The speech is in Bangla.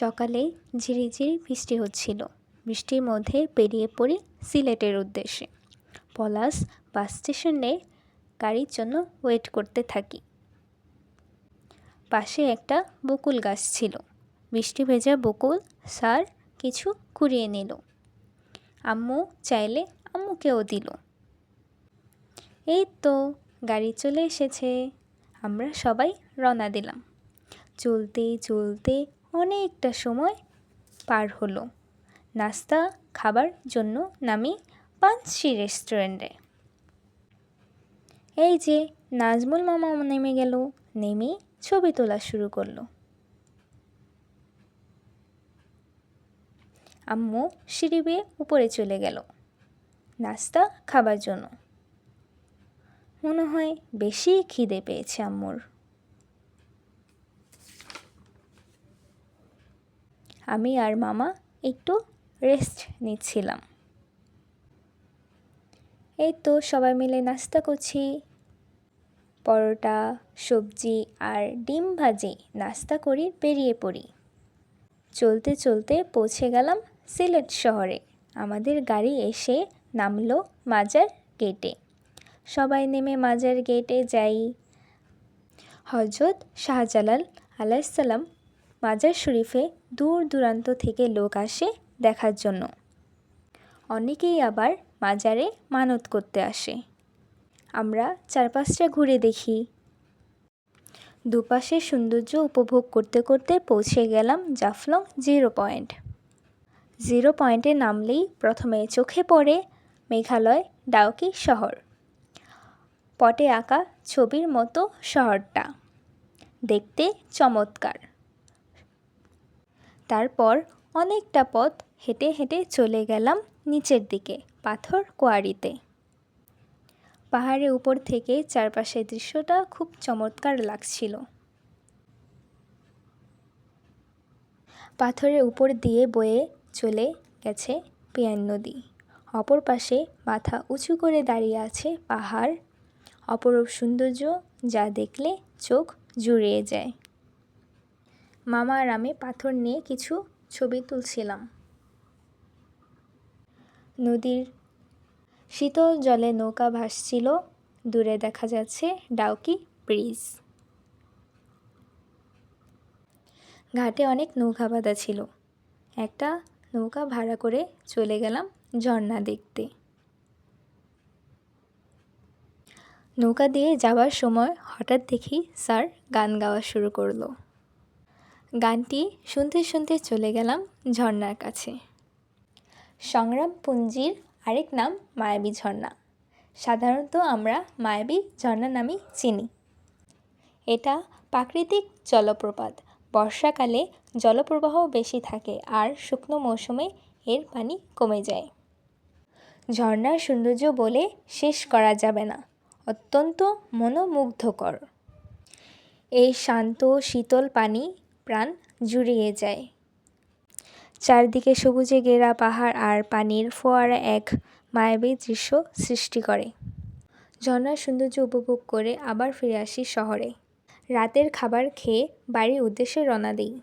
সকালে ঝিরিঝিরি বৃষ্টি হচ্ছিল। বৃষ্টির মধ্যে পেরিয়ে পড়ি সিলেটের উদ্দেশ্যে। পলাশ বাস স্টেশনে গাড়ির জন্য ওয়েট করতে থাকি। পাশে একটা বকুল গাছ ছিল। বৃষ্টি ভেজা বকুল স্যার কিছু কুড়িয়ে নিল। আম্মু চাইলে আম্মুকেও দিল। এই তো গাড়ি চলে এসেছে। আমরা সবাই রওনা দিলাম। চলতে চলতে অনেকটা সময় পার হলো। নাস্তা খাবার জন্য নামি পাঁচশি রেস্টুরেন্টে। এই যে নাজমুল মামা নেমে গেল, নেমে ছবি তোলা শুরু করল। আম্মু সিঁড়ি বেয়ে উপরে চলে গেল, নাস্তা খাবার জন্য। মনে হয় বেশি খিদে পেয়েছে আম্মুর। আমি আর মামা একটু রেস্ট নিচ্ছিলাম। এই তো সবাই মিলে নাস্তা করছি। পরোটা, সবজি আর ডিম ভাজি নাস্তা করি বেরিয়ে পড়ি। চলতে চলতে পৌঁছে গেলাম সিলেট শহরে। আমাদের গাড়ি এসে নামলো মাজার গেটে সবাই নেমে মাজার গেটে যাই। হজরত শাহজালাল আলাইসাল্লাম মাজার শরীফে দূর দূরান্ত থেকে লোক আসে দেখার জন্য। অনেকেই আবার মাজারে মানত করতে আসে। আমরা চারপাশটা ঘুরে দেখি। দুপাশের সৌন্দর্য উপভোগ করতে করতে পৌঁছে গেলাম জাফলং জিরো পয়েন্ট। জিরো পয়েন্টে নামলেই প্রথমে চোখে পড়ে মেঘালয় ডাউকি শহর। পটে আঁকা ছবির মতো শহরটা। দেখতে চমৎকার। তারপর অনেকটা পথ হেঁটে হেঁটে চলে গেলাম নিচের দিকে, পাথর কোয়ারিতে। পাহাড়ের উপর থেকে চারপাশের দৃশ্যটা খুব চমৎকার লাগছিল। পাথরের উপর দিয়ে বয়ে চলে গেছে পিয়ান নদী। অপর পাশে মাথা উঁচু করে দাঁড়িয়ে আছে পাহাড়। অপরূপ সৌন্দর্য যা দেখলে চোখ জুড়িয়ে যায়। মামা আর আমি পাথর নিয়ে কিছু ছবি তুলছিলাম। নদীর শীতল জলে নৌকা ভাসছিল। দূরে দেখা যাচ্ছে ডাউকি ব্রিজ। ঘাটে অনেক নৌকা বাঁধা ছিল। একটা নৌকা ভাড়া করে চলে গেলাম ঝর্ণা দেখতে। নৌকা দিয়ে যাওয়ার সময় হঠাৎ দেখি স্যার গান গাওয়া শুরু করল। গানটি শুনতে শুনতে চলে গেলাম ঝর্ণার কাছে। সংগ্রাম পুঞ্জির আরেক নাম মায়াবী ঝর্ণা। সাধারণত আমরা মায়াবী ঝর্ণা নামেই চিনি। এটা প্রাকৃতিক জলপ্রপাত। বর্ষাকালে জলপ্রবাহ বেশি থাকে আর শুকনো মৌসুমে এর পানি কমে যায়। ঝর্ণার সৌন্দর্য বলে শেষ করা যাবে না। অত্যন্ত মনোমুগ্ধকর। এই শান্ত, শীতল পানি প্রাণ জুড়িয়ে যায়। চারদিকে সবুজে ঘেরা পাহাড় আর পানির ফোয়ারা এক মায়াবী দৃশ্য সৃষ্টি করে। ঝর্নার সৌন্দর্য উপভোগ করে আবার ফিরে আসি শহরে। রাতের খাবার খেয়ে বাড়ির উদ্দেশ্যে রওনা দিই।